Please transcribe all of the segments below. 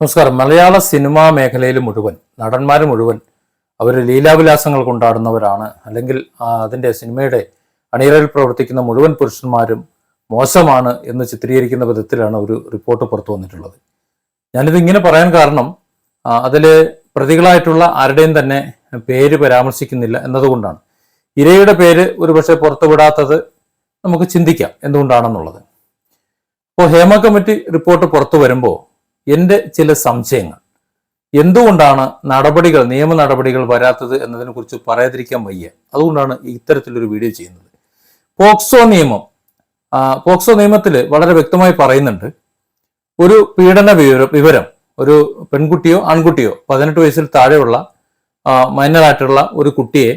നമസ്കാരം. മലയാള സിനിമാ മേഖലയിൽ മുഴുവൻ നടന്മാർ മുഴുവൻ അവർ ലീലാവിലാസങ്ങൾ കൊണ്ടാടുന്നവരാണ്. അല്ലെങ്കിൽ അതിന്റെ സിനിമയുടെ അണിയറയിൽ പ്രവർത്തിക്കുന്ന മുഴുവൻ പുരുഷന്മാരും മോശമാണ് എന്ന് ചിത്രീകരിക്കുന്ന വിധത്തിലാണ് ഒരു റിപ്പോർട്ട് പുറത്തു വന്നിട്ടുള്ളത്. ഞാനിത് ഇങ്ങനെ പറയാൻ കാരണം അതിൽ പ്രതികളായിട്ടുള്ള ആരുടെയും തന്നെ പേര് പരാമർശിക്കുന്നില്ല എന്നതുകൊണ്ടാണ്. ഇരയുടെ പേര് ഒരുപക്ഷെ പുറത്തുവിടാത്തത് നമുക്ക് ചിന്തിക്കാം എന്തുകൊണ്ടാണെന്നുള്ളത്. അപ്പോൾ ഹേമ കമ്മിറ്റി റിപ്പോർട്ട് പുറത്തു വരുമ്പോൾ എന്റെ ചില സംശയങ്ങൾ. എന്തുകൊണ്ടാണ് നടപടികൾ നിയമ നടപടികൾ വരാത്തത് എന്നതിനെ കുറിച്ച് പറയാതിരിക്കാൻ വയ്യ? അതുകൊണ്ടാണ് ഇത്തരത്തിലൊരു വീഡിയോ ചെയ്യുന്നത്. പോക്സോ നിയമം പോക്സോ നിയമത്തിൽ വളരെ വ്യക്തമായി പറയുന്നുണ്ട് ഒരു പീഡന വിവരം വിവരം ഒരു പെൺകുട്ടിയോ ആൺകുട്ടിയോ പതിനെട്ട് വയസ്സിൽ താഴെയുള്ള മൈനറായിട്ടുള്ള ഒരു കുട്ടിയെ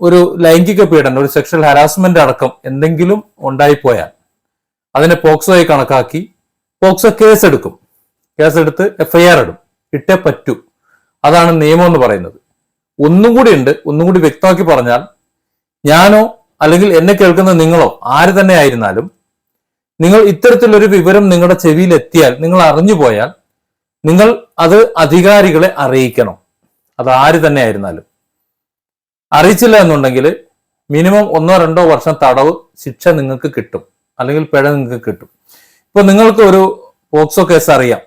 ഒരു ലൈംഗിക പീഡനം ഒരു സെക്ഷൽ ഹരാസ്മെന്റ് അടക്കം എന്തെങ്കിലും ഉണ്ടായിപ്പോയാൽ അതിനെ പോക്സോയെ കണക്കാക്കി പോക്സോ കേസ് എടുക്കും. ഐ ആർ ഇടും. ഇട്ടേ പറ്റൂ. അതാണ് നിയമം എന്ന് പറയുന്നത്. ഒന്നും കൂടി ഉണ്ട്. ഒന്നും കൂടി വ്യക്തമാക്കി പറഞ്ഞാൽ ഞാനോ അല്ലെങ്കിൽ എന്നെ കേൾക്കുന്ന നിങ്ങളോ ആര് തന്നെ ആയിരുന്നാലും നിങ്ങൾ ഇത്തരത്തിലൊരു വിവരം നിങ്ങളുടെ ചെവിയിൽ എത്തിയാൽ നിങ്ങൾ അറിഞ്ഞു പോയാൽ നിങ്ങൾ അത് അധികാരികളെ അറിയിക്കണം. അത് ആര് തന്നെ ആയിരുന്നാലും. അറിയിച്ചില്ല എന്നുണ്ടെങ്കിൽ മിനിമം ഒന്നോ രണ്ടോ വർഷം തടവ് ശിക്ഷ നിങ്ങൾക്ക് കിട്ടും. അല്ലെങ്കിൽ പിഴ നിങ്ങൾക്ക് കിട്ടും. ഇപ്പൊ നിങ്ങൾക്ക് ഒരു പോക്സോ കേസ് അറിയാം.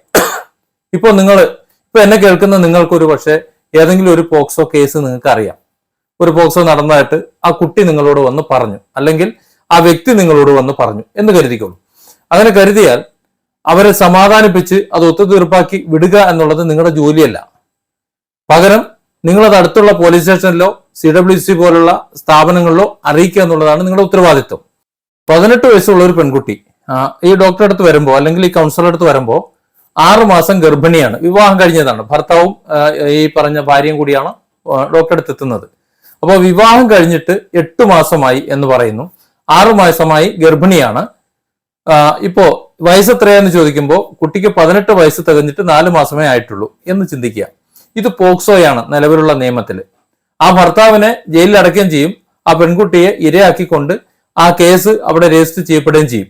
ഇപ്പൊ നിങ്ങൾ ഇപ്പൊ എന്നെ കേൾക്കുന്ന നിങ്ങൾക്കൊരു പക്ഷെ ഏതെങ്കിലും ഒരു പോക്സോ കേസ് നിങ്ങൾക്ക് അറിയാം. ഒരു പോക്സോ നടന്നതായിട്ട് ആ കുട്ടി നിങ്ങളോട് വന്ന് പറഞ്ഞു. അല്ലെങ്കിൽ ആ വ്യക്തി നിങ്ങളോട് വന്ന് പറഞ്ഞു എന്ന് കരുതിക്കോളൂ. അങ്ങനെ കരുതിയാൽ അവരെ സമാധാനിപ്പിച്ച് അത് ഒത്തുതീർപ്പാക്കി വിടുക എന്നുള്ളത് നിങ്ങളുടെ ജോലിയല്ല. പകരം നിങ്ങളത് അടുത്തുള്ള പോലീസ് സ്റ്റേഷനിലോ സി ഡബ്ല്യു സി പോലുള്ള സ്ഥാപനങ്ങളിലോ അറിയിക്കുക എന്നുള്ളതാണ് നിങ്ങളുടെ ഉത്തരവാദിത്വം. പതിനെട്ട് വയസ്സുള്ള ഒരു പെൺകുട്ടി ഈ ഡോക്ടറെ അടുത്ത് വരുമ്പോൾ അല്ലെങ്കിൽ ഈ കൗൺസിലർ അടുത്ത് വരുമ്പോൾ ആറു മാസം ഗർഭിണിയാണ്. വിവാഹം കഴിഞ്ഞതാണ്. ഭർത്താവും ഈ പറഞ്ഞ ഭാര്യയും കൂടിയാണ് ഡോക്ടറെ അടുത്ത് എത്തുന്നത്. അപ്പോൾ വിവാഹം കഴിഞ്ഞിട്ട് എട്ട് മാസമായി എന്ന് പറയുന്നു. ആറു മാസമായി ഗർഭിണിയാണ്. ഇപ്പോ വയസ്സ് എത്രയാന്ന് ചോദിക്കുമ്പോൾ കുട്ടിക്ക് പതിനെട്ട് വയസ്സ് തികഞ്ഞിട്ട് നാല് മാസമേ ആയിട്ടുള്ളൂ എന്ന് ചിന്തിക്കുക. ഇത് പോക്സോയാണ് നിലവിലുള്ള നിയമത്തിൽ ആ ഭർത്താവിനെ ജയിലിൽ അടയ്ക്കുകയും ചെയ്യും. ആ പെൺകുട്ടിയെ ഇരയാക്കിക്കൊണ്ട് ആ കേസ് അവിടെ രജിസ്റ്റർ ചെയ്യപ്പെടുകയും ചെയ്യും.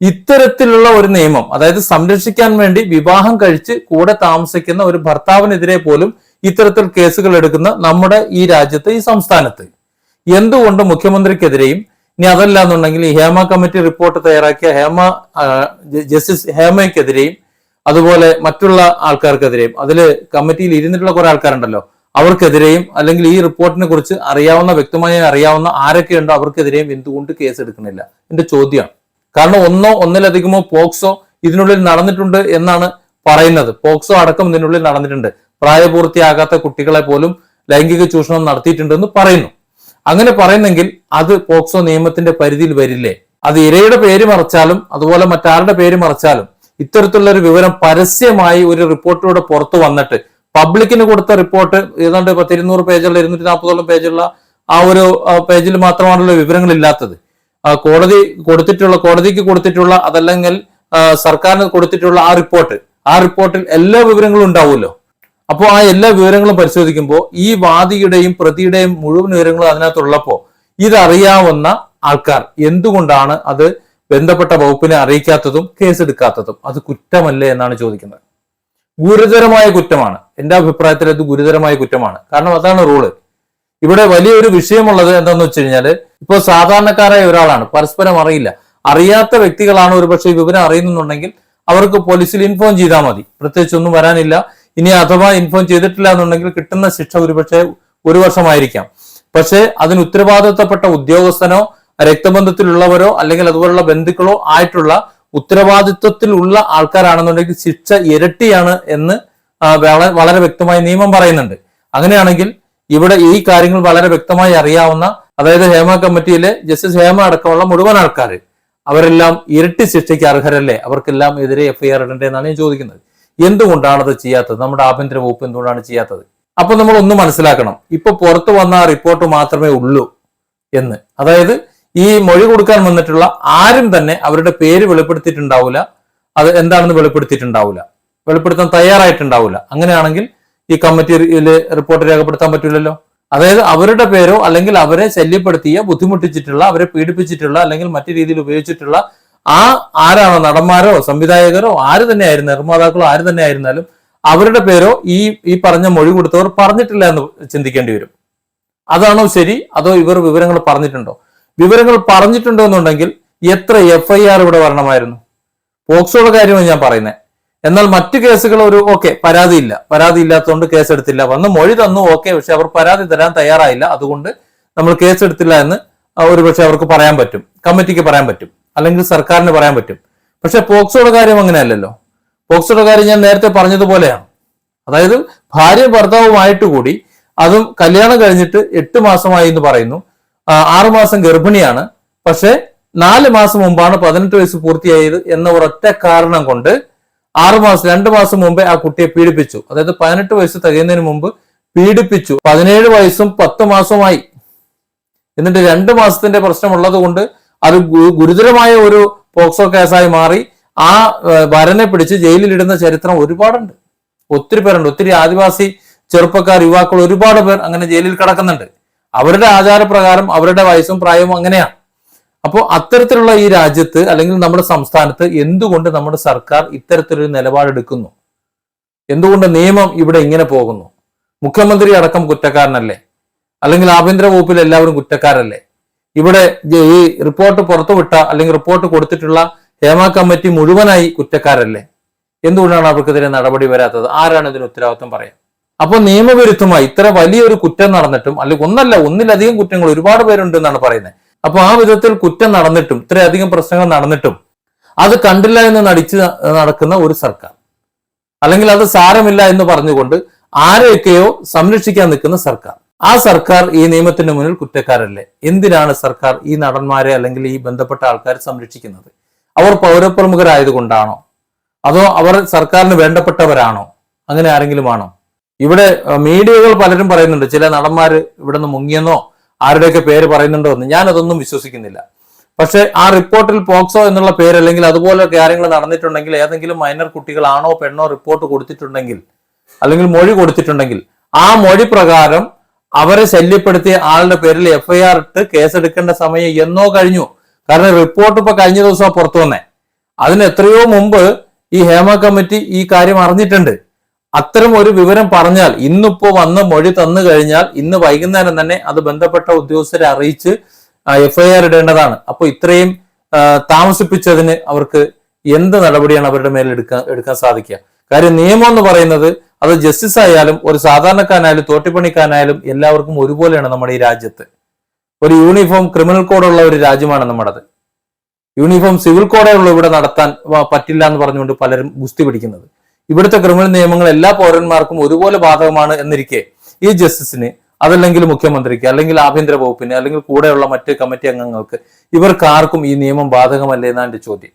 ഇത്തരത്തിലുള്ള ഒരു നിയമം അതായത് സംരക്ഷിക്കാൻ വേണ്ടി വിവാഹം കഴിച്ച് കൂടെ താമസിക്കുന്ന ഒരു ഭർത്താവിനെതിരെ പോലും ഇത്തരത്തിൽ കേസുകൾ എടുക്കുന്ന നമ്മുടെ ഈ രാജ്യത്ത് ഈ സംസ്ഥാനത്ത്. എന്തുകൊണ്ട് മുഖ്യമന്ത്രിക്കെതിരെയും ഇനി അതല്ല എന്നുണ്ടെങ്കിൽ ഹേമ കമ്മിറ്റി റിപ്പോർട്ട് തയ്യാറാക്കിയ ഹേമ ജസ്റ്റിസ് ഹേമയ്ക്കെതിരെയും അതുപോലെ മറ്റുള്ള ആൾക്കാർക്കെതിരെയും അതിൽ കമ്മിറ്റിയിൽ ഇരുന്നിട്ടുള്ള കുറെ ആൾക്കാരുണ്ടല്ലോ അവർക്കെതിരെയും അല്ലെങ്കിൽ ഈ റിപ്പോർട്ടിനെ കുറിച്ച് അറിയാവുന്ന വ്യക്തമായി അറിയാവുന്ന ആരൊക്കെയുണ്ടോ അവർക്കെതിരെയും എന്തുകൊണ്ട് കേസ് എടുക്കുന്നില്ല? എന്റെ ചോദ്യമാണ്. കാരണം ഒന്നോ ഒന്നിലധികമോ പോക്സോ ഇതിനുള്ളിൽ നടന്നിട്ടുണ്ട് എന്നാണ് പറയുന്നത്. പോക്സോ അടക്കം ഇതിനുള്ളിൽ നടന്നിട്ടുണ്ട്. പ്രായപൂർത്തിയാകാത്ത കുട്ടികളെ പോലും ലൈംഗിക ചൂഷണം നടത്തിയിട്ടുണ്ടെന്ന് പറയുന്നു. അങ്ങനെ പറയുന്നെങ്കിൽ അത് പോക്സോ നിയമത്തിന്റെ പരിധിയിൽ വരില്ലേ? അത് ഇരയുടെ പേര് മറച്ചാലും അതുപോലെ മറ്റാരുടെ പേര് മറച്ചാലും ഇത്തരത്തിലുള്ള ഒരു വിവരം പരസ്യമായി ഒരു റിപ്പോർട്ടിലൂടെ പുറത്തു വന്നിട്ട് പബ്ലിക്കിന് കൊടുത്ത റിപ്പോർട്ട് ഏതാണ്ട് പത്തിരുന്നൂറ് പേജുള്ള ഇരുന്നൂറ്റി നാൽപ്പതോളം പേജുള്ള ആ ഒരു പേജിൽ മാത്രമാണല്ലോ വിവരങ്ങൾ ഇല്ലാത്തത് കോടതി കൊടുത്തിട്ടുള്ള കോടതിക്ക് കൊടുത്തിട്ടുള്ള അതല്ലെങ്കിൽ സർക്കാരിന് കൊടുത്തിട്ടുള്ള ആ റിപ്പോർട്ട്. ആ റിപ്പോർട്ടിൽ എല്ലാ വിവരങ്ങളും ഉണ്ടാവുമല്ലോ. അപ്പോൾ ആ എല്ലാ വിവരങ്ങളും പരിശോധിക്കുമ്പോൾ ഈ വാദിയുടെയും പ്രതിയുടെയും മുഴുവൻ വിവരങ്ങളും അതിനകത്തുള്ളപ്പോൾ ഇതറിയാവുന്ന ആൾക്കാർ എന്തുകൊണ്ടാണ് അത് ബന്ധപ്പെട്ട വകുപ്പിനെ അറിയിക്കാത്തതും കേസെടുക്കാത്തതും? അത് കുറ്റമല്ലേ എന്നാണ് ചോദിക്കുന്നത്. ഗുരുതരമായ കുറ്റമാണ്. എന്റെ അഭിപ്രായത്തിൽ അത് ഗുരുതരമായ കുറ്റമാണ്. കാരണം അതാണ് റൂൾ. ഇവിടെ വലിയൊരു വിഷയമുള്ളത് എന്താണെന്ന് വെച്ച് കഴിഞ്ഞാൽ ഇപ്പൊ സാധാരണക്കാരായ ഒരാളാണ്. പരസ്പരം അറിയില്ല. അറിയാത്ത വ്യക്തികളാണ് ഒരുപക്ഷെ വിവരം അറിയുന്നുണ്ടെങ്കിൽ അവർക്ക് പോലീസിൽ ഇൻഫോം ചെയ്താൽ മതി. പ്രത്യേകിച്ച് ഒന്നും വരാനില്ല. ഇനി അഥവാ ഇൻഫോം ചെയ്തിട്ടില്ല എന്നുണ്ടെങ്കിൽ കിട്ടുന്ന ശിക്ഷ ഒരുപക്ഷെ ഒരു വർഷമായിരിക്കാം. പക്ഷേ അതിന് ഉത്തരവാദിത്തപ്പെട്ട ഉദ്യോഗസ്ഥനോ രക്തബന്ധത്തിലുള്ളവരോ അല്ലെങ്കിൽ അതുപോലുള്ള ബന്ധുക്കളോ ആയിട്ടുള്ള ഉത്തരവാദിത്വത്തിലുള്ള ആൾക്കാരാണെന്നുണ്ടെങ്കിൽ ശിക്ഷ ഇരട്ടിയാണ് എന്ന് വളരെ വ്യക്തമായി നിയമം പറയുന്നുണ്ട്. അങ്ങനെയാണെങ്കിൽ ഇവിടെ ഈ കാര്യങ്ങൾ വളരെ വ്യക്തമായി അറിയാവുന്ന അതായത് ഹേമ കമ്മിറ്റിയിലെ ജസ്റ്റിസ് ഹേമ അടക്കമുള്ള മുഴുവൻ ആൾക്കാർ അവരെല്ലാം ഇരട്ടി ശിക്ഷയ്ക്ക് അർഹരല്ലേ? അവർക്കെല്ലാം എതിരെ എഫ്ഐആർ ഇടണ്ടേ എന്നാണ് ഞാൻ ചോദിക്കുന്നത്. എന്തുകൊണ്ടാണ് അത് ചെയ്യാത്തത്? നമ്മുടെ ആഭ്യന്തര വകുപ്പ് എന്തുകൊണ്ടാണ് ചെയ്യാത്തത്? അപ്പൊ നമ്മൾ ഒന്ന് മനസ്സിലാക്കണം. ഇപ്പൊ പുറത്തു വന്ന റിപ്പോർട്ട് മാത്രമേ ഉള്ളൂ എന്ന്. അതായത് ഈ മൊഴി കൊടുക്കാൻ വന്നിട്ടുള്ള ആരും തന്നെ അവരുടെ പേര് വെളിപ്പെടുത്തിയിട്ടുണ്ടാവില്ല അത് എന്താണെന്ന് വെളിപ്പെടുത്തിയിട്ടുണ്ടാവില്ല വെളിപ്പെടുത്താൻ തയ്യാറായിട്ടുണ്ടാവില്ല അങ്ങനെയാണെങ്കിൽ ഈ കമ്മിറ്റിയിൽ റിപ്പോർട്ട് രേഖപ്പെടുത്താൻ പറ്റില്ലല്ലോ അതായത് അവരുടെ പേരോ അല്ലെങ്കിൽ അവരെ ശല്യപ്പെടുത്തിയ ബുദ്ധിമുട്ടിച്ചിട്ടുള്ള അവരെ പീഡിപ്പിച്ചിട്ടുള്ള അല്ലെങ്കിൽ മറ്റു രീതിയിൽ ഉപയോഗിച്ചിട്ടുള്ള ആ ആരാണോ നടന്മാരോ സംവിധായകരോ ആര് തന്നെ ആയിരുന്നു നിർമ്മാതാക്കളോ ആര് തന്നെ ആയിരുന്നാലും അവരുടെ പേരോ ഈ ഈ പറഞ്ഞ മൊഴി കൊടുത്തവർ പറഞ്ഞിട്ടില്ല എന്ന് ചിന്തിക്കേണ്ടി വരും. അതാണോ ശരി? അതോ ഇവർ വിവരങ്ങൾ പറഞ്ഞിട്ടുണ്ടോ? വിവരങ്ങൾ പറഞ്ഞിട്ടുണ്ടോ എന്നുണ്ടെങ്കിൽ എത്ര എഫ് ഐ ആർ ഇവിടെ വരണമായിരുന്നു? പോക്സോയുടെ കാര്യമാണ് ഞാൻ പറയുന്നത് എന്നാൽ മറ്റു കേസുകൾ ഒരു ഓക്കെ പരാതിയില്ല. പരാതി ഇല്ലാത്തതുകൊണ്ട് കേസ് കേസെടുത്തില്ല. വന്ന് മൊഴി തന്നു ഓക്കെ പക്ഷെ അവർ പരാതി തരാൻ തയ്യാറായില്ല. അതുകൊണ്ട് നമ്മൾ കേസ് കേസെടുത്തില്ല എന്ന് ഒരു പക്ഷെ അവർക്ക് പറയാൻ പറ്റും. കമ്മിറ്റിക്ക് പറയാൻ പറ്റും. അല്ലെങ്കിൽ സർക്കാരിന് പറയാൻ പറ്റും. പക്ഷെ പോക്സോയുടെ കാര്യം അങ്ങനെയല്ലല്ലോ. പോക്സോയുടെ കാര്യം ഞാൻ നേരത്തെ പറഞ്ഞതുപോലെയാണ്. അതായത് ഭാര്യ ഭർത്താവുമായിട്ട് കൂടി അതും കല്യാണം കഴിഞ്ഞിട്ട് എട്ട് മാസമായി എന്ന് പറയുന്നു. ആറുമാസം മാസം ഗർഭിണിയാണ്. പക്ഷെ നാല് മാസം മുമ്പാണ് പതിനെട്ട് വയസ്സ് പൂർത്തിയായത് എന്ന ഒരൊറ്റ കാരണം കൊണ്ട് ആറ് മാസം രണ്ട് മാസം മുമ്പേ ആ കുട്ടിയെ പീഡിപ്പിച്ചു. അതായത് പതിനെട്ട് വയസ്സ് തികയുന്നതിന് മുമ്പ് പീഡിപ്പിച്ചു. പതിനേഴ് വയസ്സും പത്ത് മാസവുമായി. എന്നിട്ട് രണ്ട് മാസത്തിന്റെ പ്രശ്നമുള്ളത് കൊണ്ട് അത് ഗുരുതരമായ ഒരു പോക്സോ കേസായി മാറി. ആ വരനെ പിടിച്ച് ജയിലിലിടുന്ന ചരിത്രം ഒരുപാടുണ്ട്. ഒത്തിരി പേരുണ്ട്. ഒത്തിരി ആദിവാസി ചെറുപ്പക്കാർ യുവാക്കൾ ഒരുപാട് പേർ അങ്ങനെ ജയിലിൽ കിടക്കുന്നുണ്ട്. അവരുടെ ആചാരപ്രകാരം അവരുടെ വയസ്സും പ്രായവും അങ്ങനെയാണ്. അപ്പോൾ അത്തരത്തിലുള്ള ഈ രാജ്യത്ത് അല്ലെങ്കിൽ നമ്മുടെ സംസ്ഥാനത്ത് എന്തുകൊണ്ട് നമ്മുടെ സർക്കാർ ഇത്തരത്തിലൊരു നിലപാടെടുക്കുന്നു? എന്തുകൊണ്ട് നിയമം ഇവിടെ ഇങ്ങനെ പോകുന്നു? മുഖ്യമന്ത്രി അടക്കം കുറ്റക്കാരനല്ലേ? അല്ലെങ്കിൽ ആഭ്യന്തര വകുപ്പിൽ എല്ലാവരും കുറ്റക്കാരല്ലേ? ഇവിടെ ഈ റിപ്പോർട്ട് പുറത്തുവിട്ട അല്ലെങ്കിൽ റിപ്പോർട്ട് കൊടുത്തിട്ടുള്ള ഹേമ കമ്മിറ്റി മുഴുവനായി കുറ്റക്കാരല്ലേ? എന്തുകൊണ്ടാണ് അവർക്കെതിരെ നടപടി വരാത്തത്? ആരാണ് ഇതിന് ഉത്തരവാദിത്വം പറയാം? അപ്പൊ നിയമവിരുദ്ധമായി ഇത്ര വലിയൊരു കുറ്റം നടന്നിട്ടും അല്ലെങ്കിൽ ഒന്നല്ല ഒന്നിലധികം കുറ്റങ്ങൾ ഒരുപാട് പേരുണ്ട് എന്നാണ് പറയുന്നത്. അപ്പൊ ആ വിധത്തിൽ കുറ്റം നടന്നിട്ടും ഇത്രയധികം പ്രശ്നങ്ങൾ നടന്നിട്ടും അത് കണ്ടില്ല എന്ന് നടിച്ച് നടക്കുന്ന ഒരു സർക്കാർ. അല്ലെങ്കിൽ അത് സാരമില്ല എന്ന് പറഞ്ഞുകൊണ്ട് ആരെയൊക്കെയോ സംരക്ഷിക്കാൻ നിൽക്കുന്ന സർക്കാർ. ആ സർക്കാർ ഈ നിയമത്തിന് മുന്നിൽ കുറ്റക്കാരല്ലേ? എന്തിനാണ് സർക്കാർ ഈ നടന്മാരെ അല്ലെങ്കിൽ ഈ ബന്ധപ്പെട്ട ആൾക്കാരെ സംരക്ഷിക്കുന്നത്? അവർ പൗരപ്രമുഖരായതുകൊണ്ടാണോ? അതോ അവർ സർക്കാരിന് വേണ്ടപ്പെട്ടവരാണോ? അങ്ങനെ ആരെങ്കിലും ആണോ ഇവിടെ മീഡിയകൾ പലരും പറയുന്നുണ്ട് ചില നടന്മാര് ഇവിടെ നിന്ന് മുങ്ങിയെന്നോ ആരുടെയൊക്കെ പേര് പറയുന്നുണ്ടോ എന്ന് ഞാൻ അതൊന്നും വിശ്വസിക്കുന്നില്ല. പക്ഷെ ആ റിപ്പോർട്ടിൽ പോക്സോ എന്നുള്ള പേര് അല്ലെങ്കിൽ അതുപോലെ കാര്യങ്ങൾ നടന്നിട്ടുണ്ടെങ്കിൽ ഏതെങ്കിലും മൈനർ കുട്ടികളാണോ പെണ്ണോ റിപ്പോർട്ട് കൊടുത്തിട്ടുണ്ടെങ്കിൽ അല്ലെങ്കിൽ മൊഴി കൊടുത്തിട്ടുണ്ടെങ്കിൽ ആ മൊഴി പ്രകാരം അവരെ ശല്യപ്പെടുത്തിയ ആളുടെ പേരിൽ എഫ്ഐആർ ഇട്ട് കേസെടുക്കേണ്ട സമയം എന്നോ കഴിഞ്ഞു. കാരണം റിപ്പോർട്ട് ഇപ്പൊ കഴിഞ്ഞ ദിവസം പുറത്തു വന്നേ. അതിന് എത്രയോ മുമ്പ് ഈ ഹേമ കമ്മിറ്റി ഈ കാര്യം അറിഞ്ഞിട്ടുണ്ട്. അത്തരം ഒരു വിവരം പറഞ്ഞാൽ ഇന്നിപ്പോ വന്ന് മൊഴി തന്നു കഴിഞ്ഞാൽ ഇന്ന് വൈകുന്നേരം തന്നെ അത് ബന്ധപ്പെട്ട ഉദ്യോഗസ്ഥരെ അറിയിച്ച് എഫ്ഐആർ ഇടേണ്ടതാണ്. അപ്പൊ ഇത്രയും താമസിപ്പിച്ചതിന് അവർക്ക് എന്ത് നടപടിയാണ് അവരുടെ മേൽ എടുക്കാൻ എടുക്കാൻ സാധിക്കുക? കാര്യം നിയമം എന്ന് പറയുന്നത് അത് ജസ്റ്റിസ് ആയാലും ഒരു സാധാരണക്കാരനായാലും തോട്ടിപ്പണിക്കാരനായാലും എല്ലാവർക്കും ഒരുപോലെയാണ് നമ്മുടെ ഈ രാജ്യത്ത്. ഒരു യൂണിഫോം ക്രിമിനൽ കോഡുള്ള ഒരു രാജ്യമാണ് നമ്മുടേത്. യൂണിഫോം സിവിൽ കോഡേ ഉള്ളൂ ഇവിടെ നടത്താൻ പറ്റില്ല എന്ന് പറഞ്ഞുകൊണ്ട് പലരും ഗുസ്തി പിടിക്കുന്നത്. ഇവിടുത്തെ ക്രിമിനൽ നിയമങ്ങൾ എല്ലാ പൗരന്മാർക്കും ഒരുപോലെ ബാധകമാണ് എന്നിരിക്കെ ഈ ജസ്റ്റിസിന് അതല്ലെങ്കിൽ മുഖ്യമന്ത്രിക്ക് അല്ലെങ്കിൽ ആഭ്യന്തര വകുപ്പിന് അല്ലെങ്കിൽ കൂടെയുള്ള മറ്റ് കമ്മിറ്റി അംഗങ്ങൾക്ക് ഇവർക്ക് ആർക്കും ഈ നിയമം ബാധകമല്ലേ എന്നാണ് ചോദ്യം.